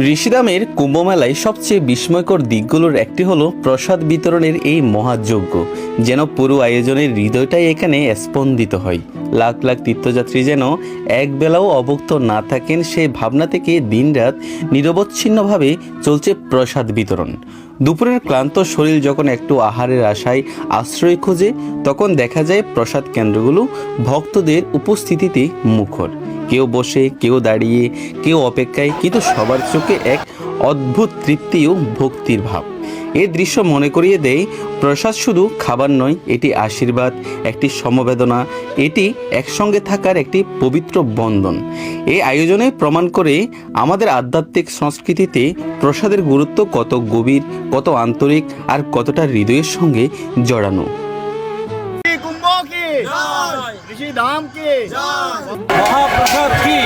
ঋষিদামের কুম্ভমেলায় সবচেয়ে বিস্ময়কর দিকগুলোর একটি হলো প্রসাদ বিতরণের এই মহাযজ্ঞ, যেন পুরো আয়োজনের হৃদয়টাই এখানে স্পন্দিত হয়। লাখ লাখ তীর্থযাত্রী যেন এক বেলাও অভুক্ত না থাকেন সেই ভাবনা থেকে দিনরাত নিরবচ্ছিন্নভাবে চলছে প্রসাদ বিতরণ। দুপুরের ক্লান্ত শরীর যখন একটু আহারের আশায় আশ্রয় খোঁজে, তখন দেখা যায় প্রসাদ কেন্দ্রগুলো ভক্তদের উপস্থিতিতে মুখর। কেউ বসে, কেউ দাঁড়িয়ে, কেউ অপেক্ষায়, কিন্তু সবার চোখে এক অদ্ভুত তৃপ্তি ও ভক্তির ভাব। এ দৃশ্য মনে করিয়ে দেয়, প্রসাদ শুধু খাবার নয়, এটি আশীর্বাদ, একটি সমবেদনা, এটি একসঙ্গে থাকার একটি পবিত্র বন্ধন। এই আয়োজনে প্রমাণ করে আমাদের আধ্যাত্মিক সংস্কৃতিতে প্রসাদের গুরুত্ব কত গভীর, কত আন্তরিক, আর কতটা হৃদয়ের সঙ্গে জড়ানো। किसी धाम के। महाप्रसाद की